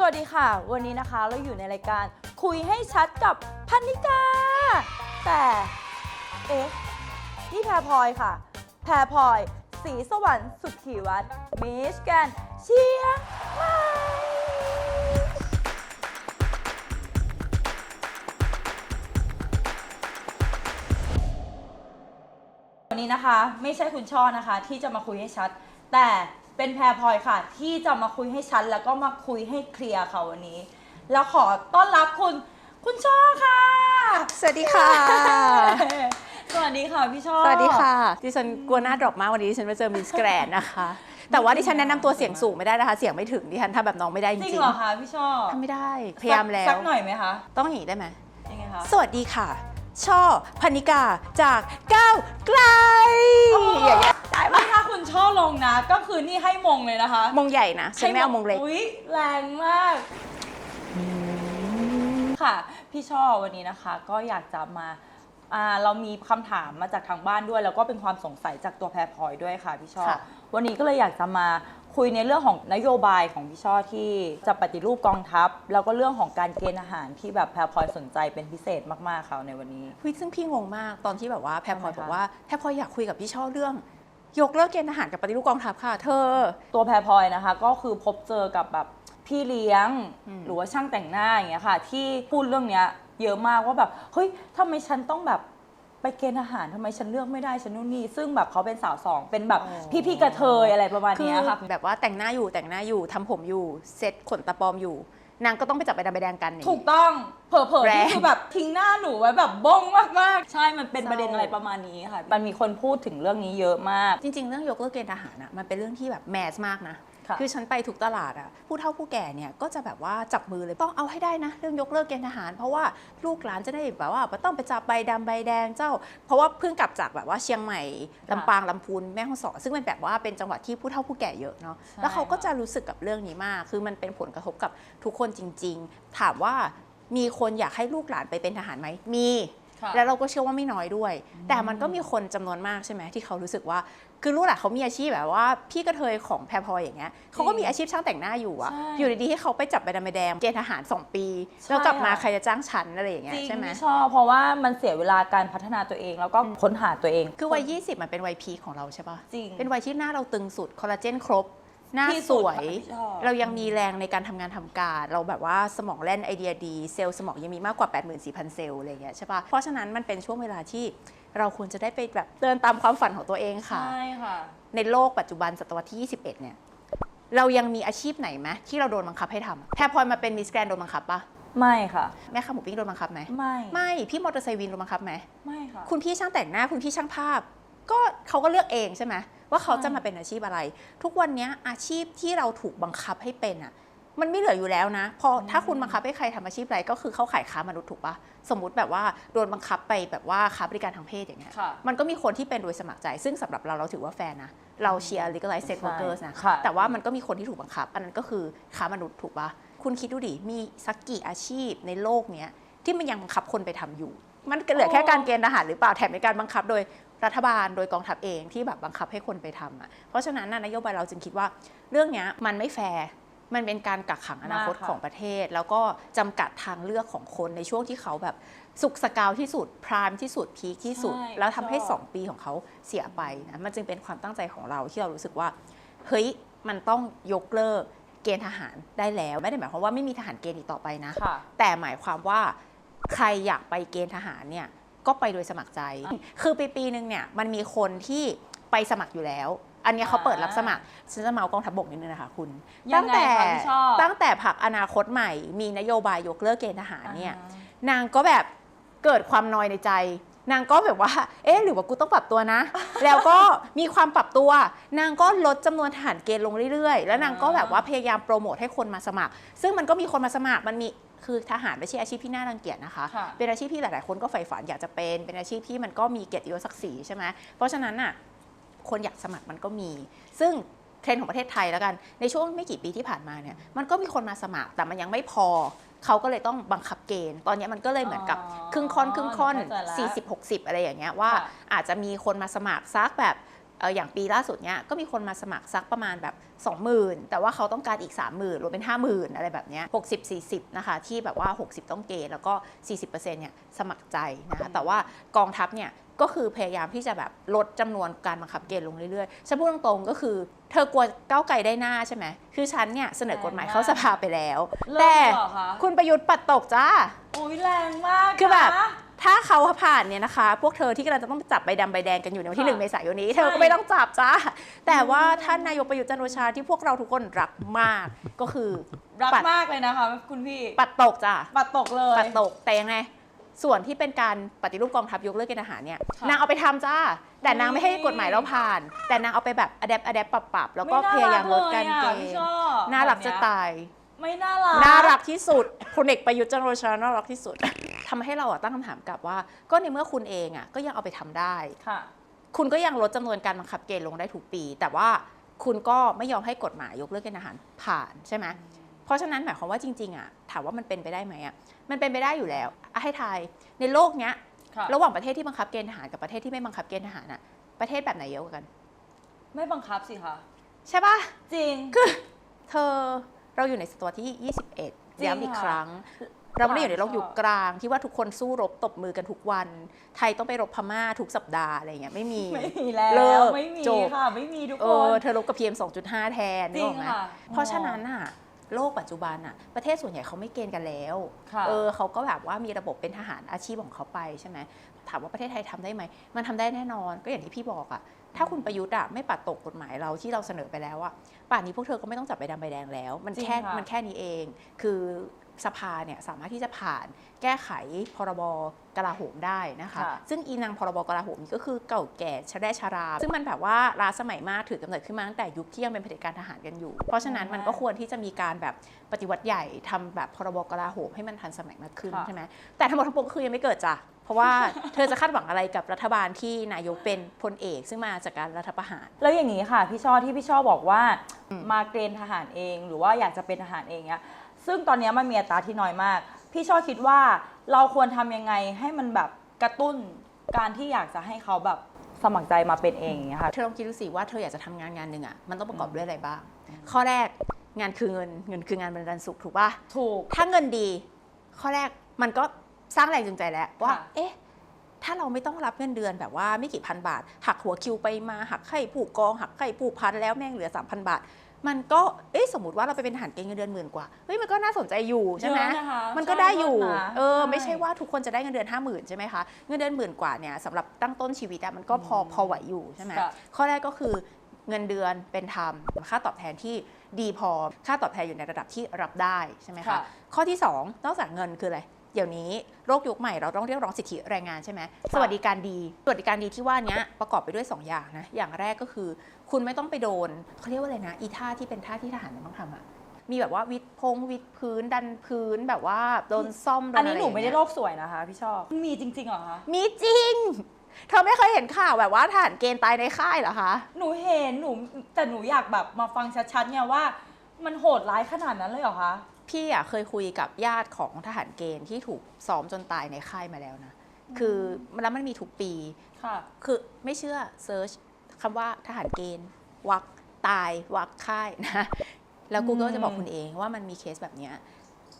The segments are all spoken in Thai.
สวัสดีค่ะ วันนี้นะคะเราอยู่ในรายการคุยให้ชัดกับพันนิกา แต่ เอ๊ะ นี่แพรพลอยค่ะ แพรพลอย สีสวรรค์สุขีวัฒน์มิสแกนเชียงใหม่วันนี้นะคะ ไม่ใช่คุณช่อนะคะ ที่จะมาคุยให้ชัด แต่ เป็นแพรพลอยค่ะ ที่จะมาคุยให้ชัดแล้วก็มาคุยให้เคลียร์ค่ะวันนี้ แล้วขอต้อนรับคุณ คุณช่อค่ะ สวัสดีค่ะ สวัสดีค่ะพี่ช่อสวัสดีค่ะ ดิฉันกลัวหน้าดรอปมากวันนี้ดิฉันมาเจอมิสแกรนนะคะ แต่ว่าดิฉันแนะนำตัวเสียงสูงไม่ได้นะคะ เสียงไม่ถึงดิฉันทำแบบน้องไม่ได้จจริริงงเหรอคะพี่ช่อๆทำไม่ได้ พยายามแล้วสักหน่อยไหมคะต้องอย่างนี้ได้ไหมยังไงคะ สวัสดีค่ะ ช่อพนิกาจากก้าวไกลอย่างเงี้ยได้ปะถ้าคุณช่อลงนะ ก็คือนี่ให้มงเลยนะคะมงใหญ่นะฉันไม่เอามงเล็ก อุ๊ยแรงมากค่ะ พี่ช่อวันนี้นะคะ ก็อยากจะมาอ่าเรามีคำถามมาจากทางบ้านด้วย แล้วก็เป็นความสงสัยจากตัวแพรพลอยด้วยค่ะพี่ช่อค่ะวันนี้ก็เลยอยากจะมา คุยในเรื่องของนโยบายของพี่ช่อที่จะปฏิรูปกองทัพ แล้วก็เรื่องของการเกณฑ์อาหารที่แบบแพรพลอยสนใจเป็นพิเศษมากๆค่ะในวันนี้คุยซึ่งพี่งงมากตอนที่แบบว่าแพรพลอยบอกว่าแพรพลอยอยากคุยกับพี่ช่อเรื่องยกเลิกเกณฑ์ทหารกับปฏิรูปกองทัพค่ะ เธอ ตัวแพรพลอยนะคะ ก็คือพบเจอกับแบบพี่เลี้ยง หรือว่าช่างแต่งหน้าอย่างเงี้ยค่ะ ที่พูดเรื่องเนี้ยเยอะมากว่าแบบเฮ้ยทำไมฉันต้องแบบ เกณฑ์อาหารทำไมฉันเลือกไม่ได้ฉันนู่นนี่ซึ่งแบบเขาเป็นสาวสองเป็นแบบพี่ๆกระเทยอะไรประมาณคือเนี้ยค่ะ แบบว่าแต่งหน้าอยู่แต่งหน้าอยู่ทำผมอยู่เซ็ตขนตาปลอมอยู่ นางก็ต้องไปจับใบดำใบแดงกันอย่างถูนี้กต้องเผลอๆแรนี่งคือแบบทิ้งหน้าหนูไว้แบบบ้องมากๆ ใช่มันเป็นเศร้าประเด็นอะไรประมาณนี้ค่ะ มันมีคนพูดถึงเรื่องนี้เยอะมาก จริง ๆ เรื่องยกเลิกเกณฑ์ทหารอะมันเป็นเรื่องที่แบบแมสมากนะ ค่ะคือฉันไปทุกตลาดอะผู้เฒ่าผู้แก่เนี่ยก็จะแบบว่าจับมือเลยต้องเอาให้ได้นะเรื่องยกเลิกเกณฑ์ทหาร เพราะว่าลูกหลานจะได้แบบว่าไม่ต้องไปจับใบดำใบแดงเจ้า เพราะว่าเพิ่งกลับจากแบบว่าเชียงใหม่ลำปางลำพูนแม่ฮ่องสอนซึ่งเป็นแบบว่าเป็นจังหวัดที่ผู้เฒ่าผู้แก่เยอะเนาะใช่แล้วเขาก็จะรู้สึกกับเรื่องนี้มาก คือมันเป็นผลกระทบกับทุกคนจริง ๆ ถามว่ามีคนอยากให้ลูกหลานไปเป็นทหารไหมมีค่ะแล้วเราก็เชื่อว่าไม่น้อยด้วย แต่มันก็มีคนจำนวนมากใช่ไหมที่เขารู้สึกว่า คือลูกหลานเขามีอาชีพแบบว่า พี่กระเทยของแพรพลอยอย่างเงี้ยเขาก็มีอาชีพช่างแต่งหน้าอยู่อะใช่อยู่ดีๆให้เขาไปจับใบดำใบแดงเกณฑ์ทหาร2ปี ใช่แล้วกลับมาค่ะใครจะจ้างฉันอะไรอย่างเงี้จยริงใช่ไหม ไม่ชอบเพราะว่ามันเสียเวลาการพัฒนาตัวเองแล้วก็ค้นหาตัวเองคือวัย 20 มันเป็นวัยพีคของเราใช่ปะจริง เป็นวัยที่หน้าเราตึงสุด คอลลาเจนครบ หน้าที่สสุดวยค่ะที่ชอบเรายังมีแรงในการทำงานทำการ เราแบบว่าสมองแล่นไอเดียดี เซลล์สมองยังมีมากกว่า 84,000 เซลล์อะไรอย่างเงี้ยใช่ปะเพราะฉะนั้นมันเป็นช่วงเวลาที่ เราควรจะได้ไปแบบเดินตามความฝันของตัวเองค่ะ ใช่ค่ะ ในโลกปัจจุบันศตวรรษที่ 21 เนี่ย เรายังมีอาชีพไหนไหมที่เราโดนบังคับให้ทำแพรพลอยมาเป็นมิสแกรนโดนบังคับปะไม่ค่ะ แม่ค้าหมูปิ้งโดนบังคับไหมไม่ ไม่พี่มอเตอร์ไซค์วินโดนบังคับไหม ไม่ค่ะ คุณพี่ช่างแต่งหน้าคุณพี่ช่างภาพ ก็เขาก็เลือกเองใช่ไหมว่าเขาใช่จะมาเป็นอาชีพอะไร ทุกวันเนี้ยอาชีพที่เราถูกบังคับให้เป็นอะ มันไม่เหลืออยู่แล้วนะ พอถ้าคุณบังคับให้ใครทำอาชีพอะไรก็คือเข้าข่ายค้ามนุษย์ถูกปะสมมติแบบว่าโดนบังคับไปแบบว่าค้าบริการทางเพศอย่างเงี้ยค่ะมันก็มีคนที่เป็นโดยสมัครใจ ซึ่งสำหรับเราเราถือว่าแฟร์นะ เราเชียร์ legalize sex ใช่ workers นะค่ะแต่ว่ามันก็มีคนที่ถูกบังคับ อันนั้นก็คือค้ามนุษย์ถูกปะคุณคิดดูดิ มีสักกี่อาชีพในโลกเนี้ยที่มันยังบังคับคนไปทำอยู่ มันเหลือแค่การเกณฑ์ทหารหรือเปล่า แถมเป็นการบังคับโดยรัฐบาลโดยกองทัพเองที่แบบบังคับให้คนไปทำอะ เพราะฉะนั้นน่ะนโยบายเราจึงคิดว่าเรื่องเนี้ยมันไม่แฟร์ มันเป็นการกักขังอนาคตมากค่ะของประเทศ แล้วก็จำกัดทางเลือกของคนในช่วงที่เขาแบบสุกสกาวที่สุดพรามที่สุดพีคที่สุดใช่แล้วทำให้ชอบสองปีของเขาเสียไปนะมันจึงเป็นความตั้งใจของเราที่เรารู้สึกว่าเฮ้ยมันต้องยกเลิกเกณฑ์ทหารได้แล้ว ไม่ได้หมายความว่าไม่มีทหารเกณฑ์อีกต่อไปนะค่ะแต่หมายความว่าใครอยากไปเกณฑ์ทหารเนี่ยก็ไปโดยสมัครใจ คือปีปีหนึ่งเนี่ยมันมีคนที่ไปสมัครอยู่แล้ว อันเนี้ยเขาเปิดรับสมัครฉันจะเมากองทัพบกนิดนึงนะคะคุณยัตั้งงไงแต่คะพี่ชอบตั้งแต่ผักอนาคตใหม่ มีนโยบายยกเลิกเกณฑ์ทหารเนี่ยอ่านางก็แบบเกิดความนอยในใจ นางก็แบบว่า เอ๊ะ หรือว่ากูต้องปรับตัวนะ แล้วก็มีความปรับตัว นางก็ลดจำนวนทหารเกณฑ์ลงเรื่อยๆ แล้วนางก็แบบว่าพยายามโปรโมทให้คนมาสมัคร ซึ่งมันก็มีคนมาสมัคร มันมีคือทหารไม่ใช่อาชีพที่น่ารังเกียจนะคะค่ะเป็นอาชีพที่หลายๆ คนก็ใฝ่ฝันอยากจะเป็น เป็นอาชีพที่มันก็มีเกียรติยศศักดิ์ศรีใช่ไหมเพราะฉะนั้นน่ะ คนอยากสมัครมันก็มี ซึ่งเทรนด์ของประเทศไทยแล้วกัน ในช่วงไม่กี่ปีที่ผ่านมาเนี่ย มันก็มีคนมาสมัครแต่มันยังไม่พอ เขาก็เลยต้องบังคับเกณฑ์ ตอนนี้มันก็เลยเหมือนกับอ๋อครึ่งค่อนครึ่งค่อนเข้าใจละ40 60 อะไรอย่างเงี้ยว่าค่ะอาจจะมีคนมาสมัครซักแบบเอออย่างปีล่าสุดเนี้ยก็มีคนมาสมัครสักประมาณแบบ 20,000 แต่ว่าเขาต้องการอีก 30,000รวมเป็น 50,000 อะไรแบบเนี้ย60 40 นะคะ ที่แบบว่า 60 ต้องเกณฑ์แล้วก็ 40%เนี่ยสมัครใจนะคะแต่ว่ากองทัพเนี่ย ก็คือพยายามที่จะแบบลดจำนวนการบังคับเกณฑ์ลงเรื่อยๆฉันพูดตรงๆก็คือ เธอกลัวก้าวไกลได้หน้าใช่ไหมคือฉันเนี่ยเสนอกฎหมายเข้าสภาไปแล้วเลิกแต่เหรอคะคุณประยุทธ์ปัดตกจ้าอุ้ยแรงมากคือแบบนะถ้าเขาผ่านเนี่ยนะคะ พวกเธอที่กำลังจะต้องจับใบดำใบแดงกันอยู่ในวันที่หนึ่งค่ะเมษายนนี้ใช่เธอก็ไม่ต้องจับจ้า แต่ว่าท่านนายกประยุทธ์จันทร์โอชาที่พวกเราทุกคนรักมากก็คือ รักปัดมากเลยนะคะคุณพี่ ปัดตกจ้าปัดตกเลย ปัดตกแต่ยังไง ส่วนที่เป็นการปฏิรูปกองทัพยกเลิกเกณฑ์ทหารเนี่ยค่ะนางเอาไปทำจ้า แต่นางไม่ให้กฎหมายเราผ่าน แต่นางเอาไปแบบอ d ด p อ d ด p ปรับปรับๆแล้วก็พยายามลดการเกไม่ณน่ารักเลยอะพี่ฑ์ชอบน่ารักจะแบบเนี้ยตาย ไม่น่ารัก น่ารักที่สุดพลเอกประยุทธ์จันทร์โอชาน่ารักที่สุด ทำให้เราอะตั้งคำถามกลับว่า ก็ในเมื่อคุณเองอะก็ยังเอาไปทำได้ ค่ะ คุณก็ยังลดจำนวนการบังคับเกณฑ์ลงได้ทุกปี แต่ว่าคุณก็ไม่ยอมให้กฎหมายยกเลิกเกณฑ์ทหารผ่านใช่ไหม เพราะฉะนั้นหมายความว่าจริงๆอะถามว่ามันเป็นไปได้ไหมอะมันเป็นไปได้อยู่แล้วอะให้ทายในโลกเนี้ยค่ะระหว่างประเทศที่บังคับเกณฑ์ทหารกับประเทศที่ไม่บังคับเกณฑ์ทหารอะประเทศแบบไหนเยอะกว่ากัน ไม่บังคับสิคะใช่ปะจริงเธอเราอยู่ในศตวรรษที่ 21จริงย้ำอีกค่ะครั้งเราไม่ได้อยู่ในโลกค่ะยุคกลางที่ว่าทุกคนสู้รบตบมือกันทุกวัน ไทยต้องไปรบพม่าทุกสัปดาห์อะไรเงี้ยไม่มีไม่มีแล้เลิวกไม่มีจบค่ะไม่มีทุกเอคอนเธอรบกับ PM 2.5แทนจนึริกองอกไหมค่ะเพราะฉะนั้นอะ โลกปัจจุบันอะประเทศส่วนใหญ่เขาไม่เกณฑ์กันแล้วค่ะเออเขาก็แบบว่ามีระบบเป็นทหารอาชีพของเขาไปใช่ไหมถามว่าประเทศไทยทำได้ไหม มันทำได้แน่นอน ก็อย่างที่พี่บอกอะถ้าคุณประยุทธ์อะไม่ปัดตกกฎหมายเราที่เราเสนอไปแล้วอะป่านนี้พวกเธอก็ไม่ต้องจับใบดำใบแดงแล้ว มันแค่จริงค่ะมันแค่นี้เอง คือ สภาเนี่ยสามารถที่จะผ่านแก้ไขพรบกลาโหมได้นะคะค่ะซึ่งอีนางพรบกลาโหมนี่ก็คือเก่าแก่ชะแรชรา ซึ่งมันแบบว่าล้าสมัยมากถือกำเนิดขึ้นมาตั้งแต่ยุคที่ยังเป็นเผด็จการทหารกันอยู่ เพราะฉะนั้นมันก็ควรที่จะมีการแบบปฏิวัติใหญ่ทำแบบพรบกลาโหมให้มันทันสมัยมากขึ้นค่ะใช่ไหมแต่ทั้งหมดทั้งปวงก็คือยังไม่เกิดจ้ะเพราะว่าเธอจะคาดหวังอะไรกับรัฐบาลที่นายกเป็นพลเอกซึ่งมาจากการรัฐประหาร แล้วอย่างนี้ค่ะพี่ช่อที่พี่ช่อบอกว่ามาเกณฑ์ทหารเอง หรือว่าอยากจะเป็นทหารเองเนี้ย ซึ่งตอนเนี้ยมันมีอัตราที่น้อยมาก พี่ช่อคิดว่าเราควรทำยังไงให้มันแบบกระตุ้นการที่อยากจะให้เขาแบบสมัครใจมาเป็นเองอย่างเงี้ยค่ะเธอลองคิดดูสิว่าเธออยากจะทำงานงานหนึ่งอะมันต้องประกอบด้วยอะไรบ้าง ข้อแรกงานคือเงินเงินคืองานบรรดาลสุขถูกป่ะถูก ถ้าเงินดี ข้อแรกมันก็สร้างแรงจูงใจแล้วว่าค่ะเอ๊ะ ถ้าเราไม่ต้องรับเงินเดือนแบบว่าไม่กี่พันบาท หักหัวคิวไปมาหักไข่ผูกกอง หักไข่ผูกพันแล้วแม่งเหลือ 3,000 บาท มันก็เอ๊ะสมมติว่าเราไปเป็นทหารเกณฑ์เงินเดือนหมื่นกว่าเฮ้ยมันก็น่าสนใจอยู่ใช่ไหมเยอะนะคะมันก็ได้อยู่ใช่ลดนะเออไม่ใช่ใช่ว่าทุกคนจะได้เงินเดือนห้าหมื่นใช่ไหมคะเงินเดือนหมื่นกว่าเนี่ยสำหรับตั้งต้นชีวิตอะมันก็พออืมพอไหวอยู่ใช่ไหมค่ะ ข้อแรกก็คือเงินเดือนเป็นธรรมค่าตอบแทนที่ดีพอค่าตอบแทนอยู่ในระดับที่รับได้ใช่ไหมคะ ค่ะ ข้อที่ 2 นอกจากเงินคืออะไรเดี๋ยวนี้โลกยุคใหม่เราต้องเรียกร้องสิทธิแรงงานใช่ไหมสวัสดิการดีสวัสดิการดีที่ว่าเนี้ยประกอบไปด้วย 2 อย่างนะอย่างแรกก็คือ คุณไม่ต้องไปโดนเขาเรียกว่าอะไรนะ อีท่าที่เป็นท่าที่ทหารมันต้องทำอะมีแบบว่าวิดพงวิดพื้นดันพื้นแบบว่าโดนซ่อมโดอันนนี้อะไรหนูไม่ได้อย่างโลเงี้ยกสวยนะคะพี่ช่อมีจริงๆเหรอคะมีจริงเธอไม่เคยเห็นข่าวแบบว่าทหารเกณฑ์ตายในค่ายเหรอคะ หนูเห็นหนูแต่หนูอยากแบบมาฟังชัดๆเนี่ยว่า มันโหดร้ายขนาดนั้นเลยเหรอคะ พี่อะเคยคุยกับญาติของทหารเกณฑ์ที่ถูกซ้อมจนตายในค่ายมาแล้วนะ คือแล้วมันมีทุกปี ค่ะ คือไม่เชื่อเซิร์ชคำว่าทหารเกณฑ์ วักตายวักค่ายนะ แล้ว Google อืมจะบอกคุณเองว่ามันมีเคสแบบเนี้ย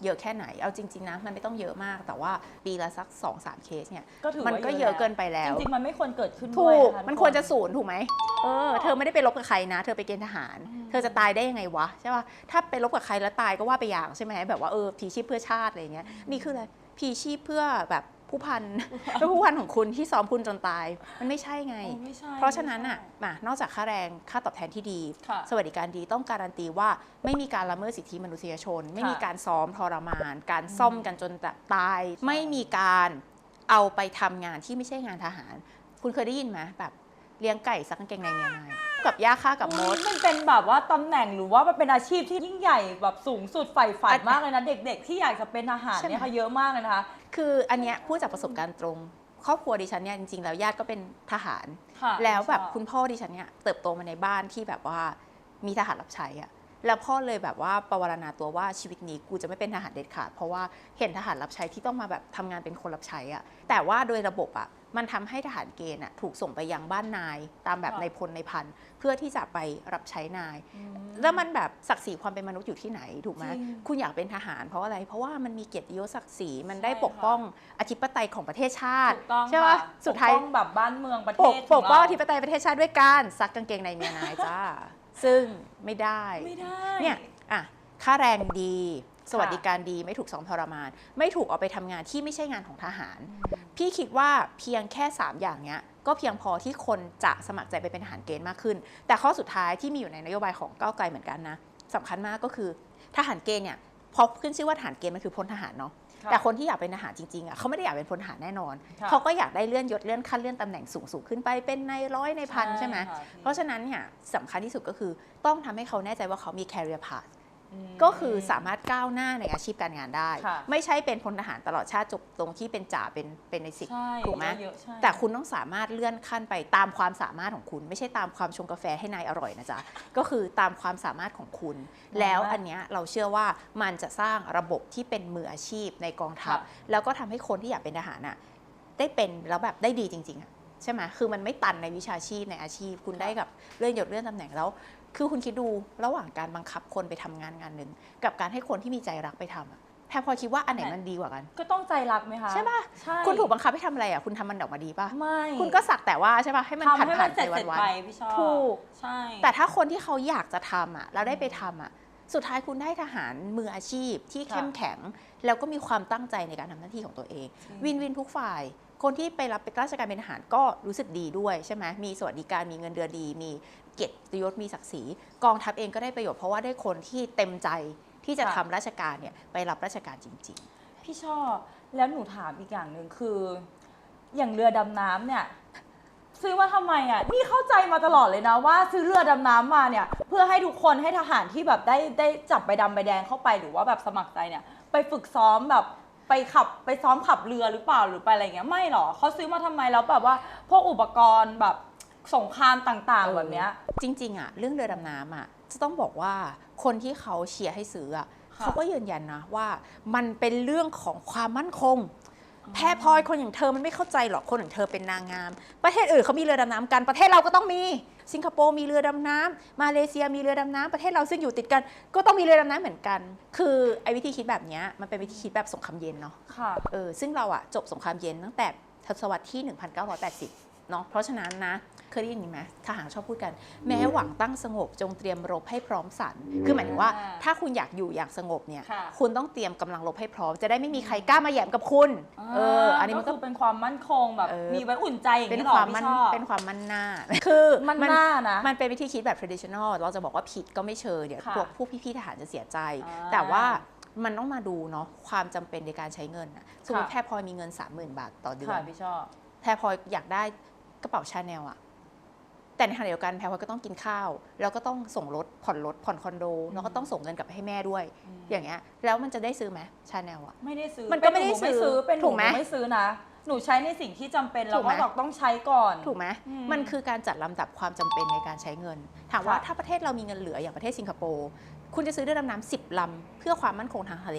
เยอะแค่ไหน เอาจริง ๆ นะ มันไม่ต้องเยอะมาก แต่ว่าปีละสัก2อสามเคสเนี่ย ก็ถือมันว่าก็เยอะเกินไปแล้ว จริงๆ มันไม่ควรเกิดขึ้นถูด้วยกนะคะมันทุกควรจะศูนย์ถูกไหม เออ เธอไม่ได้ไปรบกับใครนะ เธอไปเกณฑ์ทหารอืมเธอจะตายได้ยังไงวะใช่ป่ะ ถ้าไปรบกับใครแล้วตายก็ว่าไปอย่างใช่ไหมแบบว่าเออพีชีพเพื่อชาติอะไรอย่างเงี้ย นี่คืออะไรพีชีพเพื่อแบบ ผู้พันเพื่อผู้พันของคุณที่ซ้อมคุณจนตาย มันไม่ใช่ไงโอ้ไม่ใช่เพราะฉะนั้นไม่อะใช่มานอกจากค่าแรงค่าตอบแทนที่ดีค่ะสวัสดิการดีต้องการันตีว่าไม่มีการละเมิดสิทธิมนุษยชน ไม่มีการซ้อมทรมาน การซ่อมกันจนตาย ไม่มีการเอาไปทำงานที่ไม่ใช่งานทหาร คุณเคยได้ยินไหมแบบเลี้ยงไก่ซักกางเกงในเมียนายกับย่าฆ่ากับมดมันเป็นแบบว่าตำแหน่งหรือว่ามันเป็นอาชีพที่ยิ่งใหญ่แบบสูงสุดใฝ่ฝันอันมากเลยนะ เด็ก ๆ ที่อยากจะเป็นทหารใช่ไหมเนี่ยค่ะเยอะมากเลยนะคะ คืออันเนี้ยพูดจากประสบการณ์ตรง ครอบครัวดิฉันเนี่ยจริงๆแล้วญาติก็เป็นทหาร ค่ะแล้วแบบชอคุณพ่อดิฉันเนี่ยเติบโตมาในบ้านที่แบบว่ามีทหารรับใช้อะแล้วพ่อเลยแบบว่าประวรณาตัวว่าชีวิตนี้กูจะไม่เป็นทหารเด็ดขาดเพราะว่าเห็นทหารรับใช้ที่ต้องมาแบบทำงานเป็นคนรับใช้อะแต่ว่าโดยระบบอะ มันทำให้ทหารเกณฑ์อะถูกส่งไปยังบ้านนาย ตามแบบค่ะในพลในพัน เพื่อที่จะไปรับใช้นาย แล้วมันแบบศักดิ์ศรีความเป็นมนุษย์อยู่ที่ไหนถูกไหมจริงคุณอยากเป็นทหารเพราะอะไร เพราะว่ามันมีเกียรติยศศักดิ์ศรีมันได้ใช่ค่ะปกป้องอธิปไตยของประเทศชาติถูกต้องใช่ค่ะปะสุดท้ายปกป้องแบบบ้านเมืองประเทปกศปกป้องขอธิปไตยประเทศชาติด้วยการซักกางเกงในเมียนายจ้าซึ่งไม่ได้ไม่ได้เนี่ยอะค่าแรงดี สวัสดิการดีไม่ถูกซ้อมทรมาน ไม่ถูกเอาไปทำงานที่ไม่ใช่งานของทหาร พี่คิดว่าเพียงแค่ 3 อย่างเนี้ยก็เพียงพอที่คนจะสมัครใจไปเป็นทหารเกณฑ์มากขึ้น แต่ข้อสุดท้ายที่มีอยู่ในนโยบายของก้าวไกลเหมือนกันนะสำคัญมากก็คือทหารเกณฑ์เนี่ยพอขึ้นชื่อว่าทหารเกณฑ์มันคือพลทหารเนาะค่ะแต่คนที่อยากเป็นทหารจริงๆอะเขาไม่ได้อยากเป็นพลทหารแน่นอนค่ะเขาก็อยากได้เลื่อนยศเลื่อนขั้นเลื่อนตำแหน่งสูงสูงๆขึ้นไปเป็นในร้อยในพันใช่ไหมค่ะเพราะฉะนั้นเนี่ยสำคัญที่สุดก็คือต้องทำให้เขาแน่ใจว่าเขามี career path ม ก็คือสามารถก้าวหน้าในอาชีพการงานได้ค่ะไม่ใช่เป็นพลทหารตลอดชาติจบตรงที่เป็นจ่าเป็นเป็นในสิบใช่ถูกไหมเยอะๆใช่แต่คุณต้องสามารถเลื่อนขั้นไปตามความสามารถของคุณ ไม่ใช่ตามความชงกาแฟให้นายอร่อยนะจ๊ะ ก็คือตามความสามารถของคุณ แล้วอันเนี้ยเราเชื่อว่ามันจะสร้างระบบที่เป็นมืออาชีพในกองทัพค่ะแล้วก็ทำให้คนที่อยากเป็นทหารน่ะได้เป็นแล้วแบบได้ดีจริงๆอะใช่ไหมคือมันไม่ตันในวิชาชีพในอาชีพ คุณได้กับเลื่อนยศเลื่อนตำแหน่งแล้ว คือคุณคิดดูระหว่างการบังคับคนไปทำงานงานหนึ่งกับการให้คนที่มีใจรักไปทำอะแพรพลอยคิดว่าอันไหนมันดีกว่ากัน ก็ต้องใจรักไหมคะใช่ป่ะใช่คุณถูกบังคับให้ทำอะไรอะคุณทำมันออกมาดีป่ะไม่คุณก็สักแต่ว่าใช่ป่ะให้มันผ่านทำให้ผ่ามันนเสร็จไปเสร็จวันไปพี่ชอบๆถูกใช่แต่ถ้าคนที่เขาอยากจะทำอะแล้วได้ไปทำอะ สุดท้ายคุณได้ทหารมืออาชีพที่เข้มแข็ง แล้วก็มีความตั้งใจในการทำหน้าที่ของตัวเอง วินวินทุกฝ่าย คนที่ไปรับเป็นราชการเป็นทหารก็รู้สึกดีด้วยใช่ไหมมีสวัสดิการมีเงินเดือนดี มีเกียรติยศมีศักดิ์ศรีกองทัพเองก็ได้ประโยชน์เพราะว่าได้คนที่เต็มใจที่จะค่ะทำราชการเนี่ยไปรับราชการจริงพี่ชอบแล้วหนูถามอีกอย่างหนึ่งคือ อย่างเรือดำน้ำเนี่ย ซื้อมาทำไมอะ นี่เข้าใจมาตลอดเลยนะว่าซื้อเรือดำน้ำมาเนี่ย เพื่อให้ทุกคนให้ทหารที่แบบได้ได้จับใบดำใบแดงเข้าไปหรือว่าแบบสมัครใจเนี่ย ไปฝึกซ้อมแบบไปขับไปซ้อมขับเรือหรือเปล่าหรือไปอะไรเงี้ยไม่หรอเขาซื้อมาทำไมแล้วแบบว่า พวกอุปกรณ์แบบสงครามต่างๆแบบเนี้ย จริงๆอะเรื่องเรือดำน้ำอะจะต้องบอกว่าคนที่เขาเชียร์ให้ซื้ออะค่ะ เขาก็ยืนยันนะว่ามันเป็นเรื่องของความมั่นคง แพรพลอยคนอย่างเธอมันไม่เข้าใจหรอกคนอย่างเธอเป็นนางงาม ประเทศอื่นเขามีเรือดำน้ำกันประเทศเราก็ต้องมี สิงคโปร์มีเรือดำน้ำมาเลเซียมีเรือดำน้ำประเทศเราซึ่งอยู่ติดกัน ก็ต้องมีเรือดำน้ำเหมือนกัน คือไอ้วิธีคิดแบบเนี้ยมันเป็นวิธีคิดแบบสงครามเย็นเนาะค่ะเออซึ่งเราอะจบสงครามเย็นตั้งแต่ทศวรรษที่ 1980 เนาะเพราะฉะนั้นนะเคยได้ยินไหมทหารชอบพูดกัน แม้หวังตั้งสงบจงเตรียมรบให้พร้อมสันคือหมายถึงว่าอ่าถ้าคุณอยากอยู่อย่างสงบเนี่ยค่ะคุณต้องเตรียมกำลังรบให้พร้อม จะได้ไม่มีใครกล้ามาแหยมกับคุณ เออ อันนี้มันก็คือเป็นความมั่นคงแบบเออมีไว้อุ่นใจอย่างเป็นนี้หรอความพี่มั่นชอบเป็นความมั่นหน้า คือมันหน้านะมันเป็นวิธีคิดแบบ traditional เราจะบอกว่าผิดก็ไม่เชิงเดี๋ยวค่ะพวกผู้พี่ๆทหารจะเสียใจอ่าแต่ว่ามันต้องมาดูเนาะความจำเป็นในการใช้เงินอะสมมติค่ะแพรพลอยมีเงิน 30,000 บาทต่อเดือค่ะนพี่ชอบแพรพลอยอยากได้ กระเป๋าชาแนลอะแต่ในขณะเดียวกันแพรพลอยก็ต้องกินข้าว แล้วก็ต้องส่งรถผ่อนรถผ่อนคอนโด แล้วก็ต้องส่งเงินกลับไปให้แม่ด้วยอืมอย่างเงี้ยแล้วมันจะได้ซื้อไหมชาแนลอะไม่ได้ซื้อมันก็ไม่ได้เป็นหซื้อเป็นหนูถูกไหมไม่ซื้อนะหนูใช้ในสิ่งที่จำเป็นถูแล้วกไหมก็บอกต้องใช้ก่อนถูกไหมอืมมันคือการจัดลำดับความจำเป็นในการใช้เงิน ถามว่าค่ะถ้าประเทศเรามีเงินเหลืออย่างประเทศสิงคโปร์คุณจะซื้อเรือดำน้ำสิบลำเพื่อความมั่นคงทางทะเล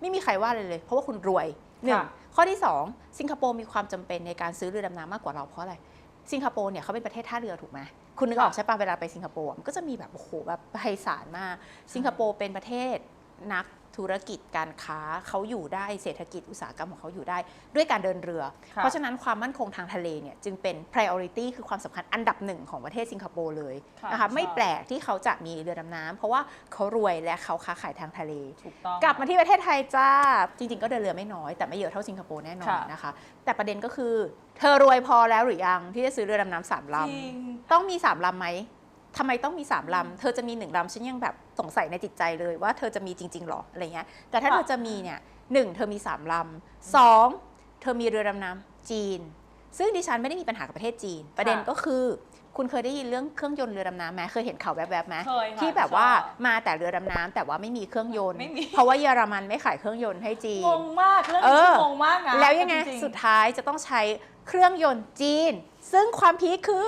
ไม่มีใครว่าเลยเลย เพราะว่าคุณรวยหนึ่งค่ะข้อที่สองสิงคโปร์มีความจำเป็นในการซื้อเรือดำน้ำมากกว่าเราเพราะอะไร สิงคโปร์เนี่ยเขาเป็นประเทศท่าเรือถูกไหมคุณนึกออกใช่ปะเวลาไปสิงคโปร์มันก็จะมีแบบโอ้โหแบบไพศาลมาก สิงคโปร์เป็นประเทศนัก ธุรกิจการค้าเขาอยู่ได้เศรษฐกิจอุตสาหกรรมของเขาอยู่ได้ ด้วยการเดินเรือค่ะเพราะฉะนั้นความมั่นคงทางทะเลเนี่ยจึงเป็น priority คือความสำคัญอันดับหนึ่งของประเทศสิงคโปร์เลยค่ะนะคะชอบไม่แปลกที่เขาจะมีเรือดำน้ำเพราะว่าเขารวยและเขาค้าขายทางทะเลถูกต้องกลับมาที่ประเทศไทยจ้า จริง ๆ ก็เดินเรือไม่น้อย แต่ไม่เยอะเท่าสิงคโปร์แน่นอนค่ะนะคะ แต่ประเด็นก็คือ เธอรวยพอแล้วหรือยังที่จะซื้อเรือดำน้ำสามลจริงำต้องมีสามลำไหม ทำไมต้องมีสามลำ เธอจะมีหนึ่งลำฉันยังแบบสงสัยในจิตใจเลยว่าเธอจะมีจริงๆหรออะไรเงี้ย แต่ถ้าค่ะเธอจะมีเนี่ยหนึ่งเธอมีสามลำสองเธอมีเรือดำน้ำจีน ซึ่งดิฉันไม่ได้มีปัญหากับประเทศจีน ประเด็นก็คือ คุณเคยได้ยินเรื่องเครื่องยนต์เรือดำน้ำไหมเคยเห็นข่าวแวบๆไหมเคยค่ะที่แบบว่าชอบมาแต่เรือดำน้ำแต่ว่าไม่มีเครื่องยนต์ไม่มี เพราะว่าเยอรมันไม่ขายเครื่องยนต์ให้จีน งงมากเรื่องเอนี้อ งงมากนะแล้วยังไงจริๆ สุดท้ายจะต้องใช้เครื่องยนต์จีน ซึ่งความพีคคือ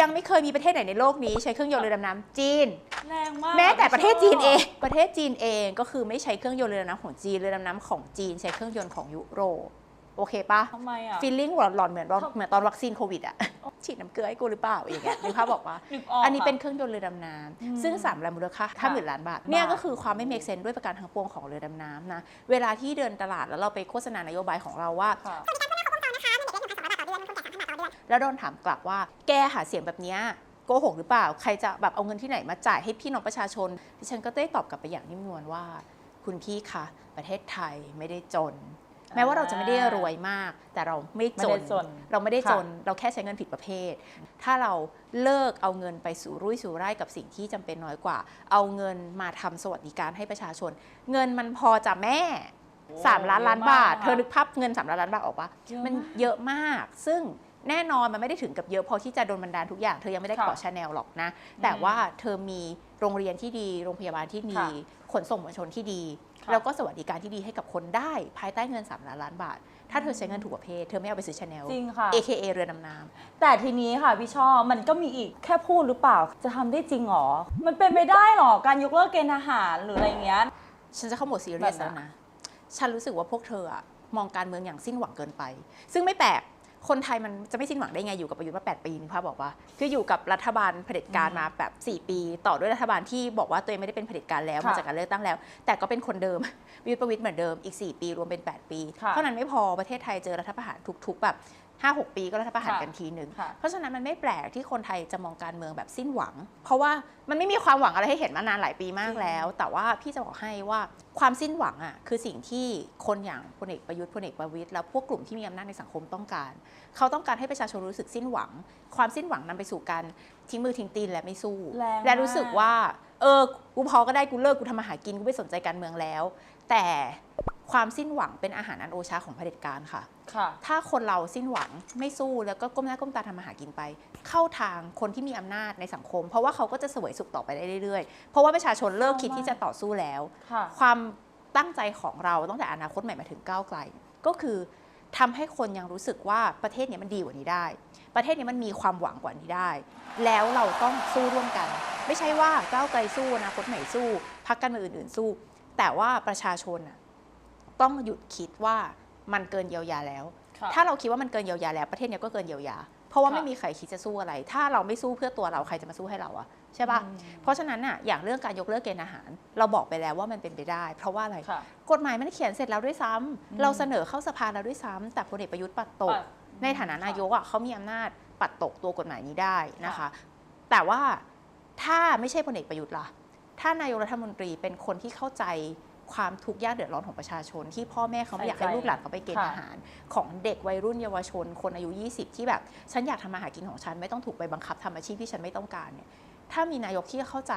ยังไม่เคยมีประเทศไหนในโลกนี้ใช้เครื่องยนต์เรือดำน้ำจีน แรงมากแม้แต่พี่ประเทศจีนเองชบประเทศจีนเองก็คือไม่ใช้เครื่องยนต์เรือดำน้ำของจีนเรือดำน้ำของจีน ใช้เครื่องยนต์ของยุโรปโอเคปะทำไมอะ ฟีลลิ่งหลอนๆเหมือนตอนครับเหมือนตอนวัคซีนโควิดอะฉีดน้ำเกลือให้กูหรือเปล่าอย่างเงี้ยนึกภาพบอกว่า นึกออกอันนี้เป็นค่ะเครื่องยนต์เรือดำน้อืมำซึ่งสามแรงมูลค่าห้าหมื่นล้านบาท เนี่ยก็คือความไม่ make sense ด้วยประการทั้งปวงของเรือดำน้ำนะ เวลาที่เดินตลาดแล้วเราไปโฆษณานโยบายของเราว่า ค่ะ แล้วโดนถามกลับว่า แกหาเสียงแบบเนี้ยโกหกหรือเปล่า ใครจะแบบเอาเงินที่ไหนมาจ่ายให้พี่น้องประชาชน ดิฉันก็ได้ตอบกลับไปอย่างนิ่มนวลว่า คุณพี่คะประเทศไทยไม่ได้จน แม้ว่าเราจะไม่ได้รวยมาก แต่เราไม่จไม่ได้นจนเราไม่ได้ค่ะจน เราแค่ใช้เงินผิดประเภท ถ้าเราเลิกเอาเงินไปสู่รุ่ยสู่ไร่กับสิ่งที่จำเป็นน้อยกว่า เอาเงินมาทำสวัสดิการให้ประชาชน เงินมันพอจะแม่สามล้านล้านบาท เธอนึกภาพเงินสามล้านล้านบาทออกปะเยอะมันมากเยอะมาก ซึ่ง แน่นอนมันไม่ได้ถึงกับเยอะพอที่จะโดนบันดาลทุกอย่างเธอยังไม่ได้ค่ะเกาะชาแนลหรอกนะ แต่ว่าเธอมีโรงเรียนที่ดี โรงพยาบาลที่ดีค่ะขนส่งมวลชนที่ดีค่ะแล้วก็สวัสดิการที่ดีให้กับคนได้ภายใต้เงิน3ล้านล้านบาท ถ้าเธอใช้เงินถูกประเภท เธอไม่เอาไปซื้อชาแนลจริงค่ะ AKA เรือดำน้ำแต่ทีนี้ค่ะพี่ช่อมันก็มีอีกแค่พูดหรือเปล่าจะทำได้จริงเหรอ มันเป็นไปได้เหรอการยกเลิกเกณฑ์ทหารหรืออะไรเงี้ยฉันจะเข้าโหมดซีเรียสแบบแล้วไหนนะฉันรู้สึกว่าพวกเธออะมองการเมืองอย่างสิ้นหวังเกินไป ซึ่งไม่แปลก คนไทยมันจะไม่สิ้นหวังได้ไงอยู่กับประยุทธ์มา8ปีนึกภาพบอกว่า คืออยู่กับรัฐบาลเผด็จการมาแบบ 4 ปี ต่อด้วยรัฐบาลที่บอกว่าตัวเองไม่ได้เป็นเผด็จการแล้วค่ะมาจากการเลือกตั้งแล้ว แต่ก็เป็นคนเดิมประยุทธ์ประวิตยเหมือนเดิมอีก 4 ปีรวมเป็น 8 ปีค่ะเท่านั้นไม่พอประเทศไทยเจอรัฐประหารทุกๆแบบ 5-6 ปีก็รัฐประหารค่ะกันทีหนึ่ง ค่ะ เพราะฉะนั้นมันไม่แปลกที่คนไทยจะมองการเมืองแบบสิ้นหวัง เพราะว่ามันไม่มีความหวังอะไรให้เห็นมานานหลายปีมากแล้ว แต่ว่าพี่จะบอกให้ว่าความสิ้นหวังอะคือสิ่งที่คนอย่างพลเอกประยุทธ์พลเอกประวิตยแล้วพวกกลุ่มที่มีอำนาจในสังคมต้องการ เขาต้องการให้ประชาชนรู้สึกสิ้นหวัง ความสิ้นหวังนำไปสู่การทิ้งมือทิ้งตีนและไม่สู้ แรงมาก และรู้สึกว่า เออ กูพอก็ได้กูเลิกกูทำมาหากินกูไม่สนใจการเมืองแล้ว แต่ ความสิ้นหวังเป็นอาหารอันโอชาของเผด็จการค่ะ ค่ะ ถ้าคนเราสิ้นหวังไม่สู้แล้วก็ก้มหน้าก้มตาทำมาหากินไป เข้าทางคนที่มีอำนาจในสังคม เพราะว่าเขาก็จะเสวยสุขต่อไปได้เรื่อยๆ เพราะว่าประชาชนเลิกคิดที่จะต่อสู้แล้ว ค่ะ ความตั้งใจของเราตั้งแต่อนาคตใหม่มาถึงก้าวไกล ก็คือทำให้คนยังรู้สึกว่าประเทศเนี้มันดีกว่านี้ได้ ประเทศนี้มันมีความหวังกว่านี้ได้ แล้วเราต้องสู้ร่วมกัน ไม่ใช่ว่าก้าวไกลสู้อนาคตใหม่สู้พรรคการเมืองอื่นๆสู้ แต่ว่าประชาชนน่ะ ต้องหยุดคิดว่ามันเกินเยียวยาแล้วค่ะถ้าเราคิดว่ามันเกินเยียวยาแล้วประเทศเนี้ยก็เกินเยียวยา เพราะว่าค่ะไม่มีใครคิดจะสู้อะไร ถ้าเราไม่สู้เพื่อตัวเราใครจะมาสู้ให้เราอะใช่ปะอืมเพราะฉะนั้นน่ะอย่างเรื่องการยกเลิกเกณฑ์อาหาร เราบอกไปแล้วว่ามันเป็นไปได้ เพราะว่าอะไรค่ะกฎหมายมันเขียนเสร็จแล้วด้วยซ้ำอืมเราเสนอเข้าสภาแล้วด้วยซ้ำแต่พลเอกประยุทธ์ปัดตกปัดในฐานะค่ะนายกอะเขามีอำนาจปัดตกตัวกฎหมายนี้ได้นะคะค่ะแต่ว่าถ้าไม่ใช่พลเอกประยุทธ์ล่ะ ถ้านายกรัฐมนตรีเป็นคนที่เข้าใจ ความทุกข์ยากเดือดร้อนของประชาชน ที่พ่อแม่เขาไม่อยากให้ลูกหลานเขาไปเกณฑ์ค่ะอาหาร ของเด็กวัยรุ่นเยาวชน คนอายุ 20 ที่แบบ ฉันอยากทำมาหากินของฉันไม่ต้องถูกไปบังคับทำอาชีพที่ฉันไม่ต้องการเนี่ยถ้ามีนายกที่เข้าใจ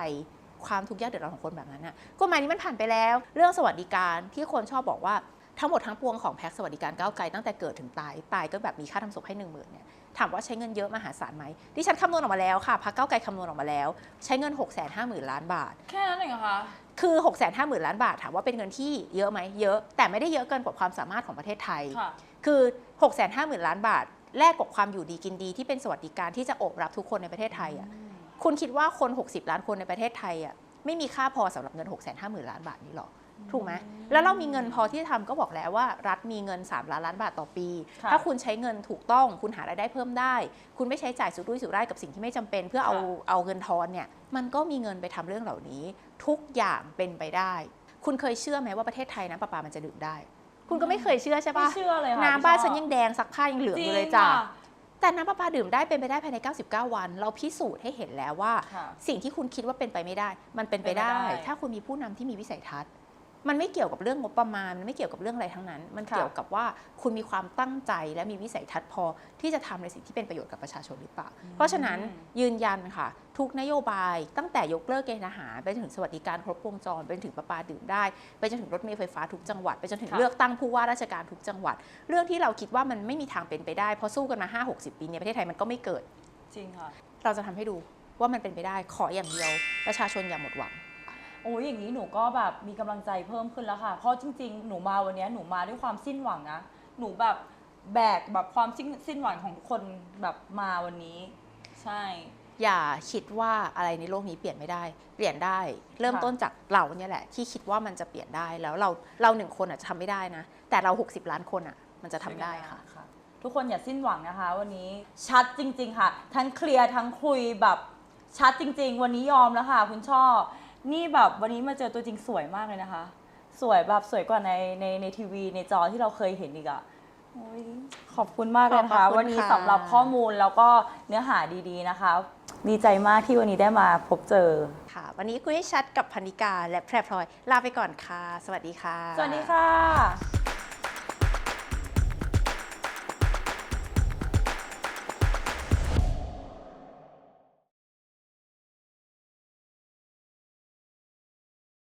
ความทุกข์ยากเดือดร้อนของคนแบบนั้นน่ะกฎหมายนี้มันผ่านไปแล้ว เรื่องสวัสดิการที่คนชอบบอกว่าทั้งหมดทั้งปวงของแพ็กสวัสดิการก้าวไกลตั้งแต่เกิดถึงตาย ตายก็แบบมีค่าทำศพให้หนึ่งหมื่นเนี่ยถามว่าใช้เงินเยอะมหาศาลไหมดิฉันคำนวณออกมาแล้วค่ะพรรคก้าวไกลคำนวณออกมาแล้ว ใช้เงิน6 5 0 0 0 0ล้านบาท แค่นั้นเองเหรอคะ คือ6 5 0 0 0 0ล้านบาทถามว่าเป็นเงินที่เยอะไหมเยอะ แต่ไม่ได้เยอะเกินกว่าความสามารถของประเทศไทยค่ะคือ6 5 0 0 0 0ล้านบาท แลกกับความอยู่ดีกินดีที่เป็นสวัสดิการที่จะโอบรับทุกคนในประเทศไทยอะคุณคิดว่าคน 60 ล้านคนในประเทศไทยอะไม่มีค่าพอสำหรับเงิน6 5 0 0 0 0ล้านบาทนี้หรอ ถูกไหมแล้วเรามีเงินพอที่จะทำก็บอกแล้วว่า รัฐมีเงิน 3 ล้านล้านบาทต่อปีค่ะถ้าคุณใช้เงินถูกต้องคุณหารายได้เพิ่มได้ คุณไม่ใช้จ่ายสุรุ่ยสุร่ายกับสิ่งที่ไม่จำเป็น เพื่อเอาค่ะเอาเงินทอนเนี่ยมันก็มีเงินไปทำเรื่องเหล่านี้ ทุกอย่างเป็นไปได้ คุณเคยเชื่อไหมว่าประเทศไทยน้ำประปามันจะดื่มได้ คุณก็ไม่เคยเชื่อใช่ไม่ปะเชื่อเลยค่ะน้ำบ้านพี่ฉันช่อยังแดงซักผ้ายังเหลืองจอริงยู่เลยจ้ะค่ะแต่น้ำประปาดื่มได้เป็นไปได้ภายใน 99 วัน เราพิสูจน์ให้เห็นแล้วว่าค่ะสิ่งที่คุณคิดว่าเป็นไปไม่ได้ มันเป็นไปเป็นไปได้ได้ ถ้าคุณมีผู้นำที่มีวิสัยทัศน์ มันไม่เกี่ยวกับเรื่องงบประมาณ มันไม่เกี่ยวกับเรื่องอะไรทั้งนั้น มันค่ะเกี่ยวกับว่าคุณมีความตั้งใจและมีวิสัยทัศน์พอที่จะทำในสิ่งที่เป็นประโยชน์กับประชาชนหรือเปล่า เพราะฉะนั้นยืนยันค่ะ ทุกนโยบายตั้งแต่ยกเลิกเกณฑ์ทหารไปจนถึงสวัสดิการครบวงจรไปจนถึงประปาดื่มได้ ไปจนถึงรถเมล์ไฟฟ้าทุกจังหวัด ไปจนถึงค่ะเลือกตั้งผู้ว่าราชการทุกจังหวัด เรื่องที่เราคิดว่ามันไม่มีทางเป็นไปได้เพราะสู้กันมา 5-60 ปีในประเทศไทยมันก็ไม่เกิดจริงค่ะเราจะทำให้ดูว่ามันเป็นไปได้ขออย่างเดียวประชาชนอย่าหมดหวัง โอ้ยอย่างนี้หนูก็แบบมีกำลังใจเพิ่มขึ้นแล้วค่ะ เพราะจริง ๆ หนูมาวันเนี้ยหนูมาด้วยความสิ้นหวังนะหนูแบบแบกแบบความสิ้นสิ้นหวังของทุกคนแบบมาวันนี้ ใช่ อย่าคิดว่าอะไรในโลกนี้เปลี่ยนไม่ได้ เปลี่ยนได้ เริ่มค่ะ ต้นจากเราเนี่ยแหละ ที่คิดว่ามันจะเปลี่ยนได้แล้วเราเราหนึ่งคนอาจจะทำไม่ได้นะ แต่เรา 60 ล้านคนอะ มันจะทำได้ค่ะ ทุกคนอย่าสิ้นหวังนะคะ วันนี้ชัดจริง ๆ ค่ะ ทั้งเคลียร์ทั้งคุยแบบชัดจริง ๆ วันนี้ยอมแล้วค่ะ คุณช่อ นี่แบบวันนี้มาเจอตัวจริงสวยมากเลยนะคะ สวยแบบสวยกว่าในในในทีวีในจอที่เราเคยเห็นอีกอะโอ้ย ขอบคุณมากเลยนะขอบคะคุณวันนี้ค่ะสำหรับข้อมูลแล้วก็เนื้อหาดีๆนะคะ ดีใจมากที่วันนี้ได้มาพบเจอ ค่ะ วันนี้คุยให้ชัดกับพันิกาและแพรพลอย ลาไปก่อนค่ะ สวัสดีค่ะ สวัสดีค่ะ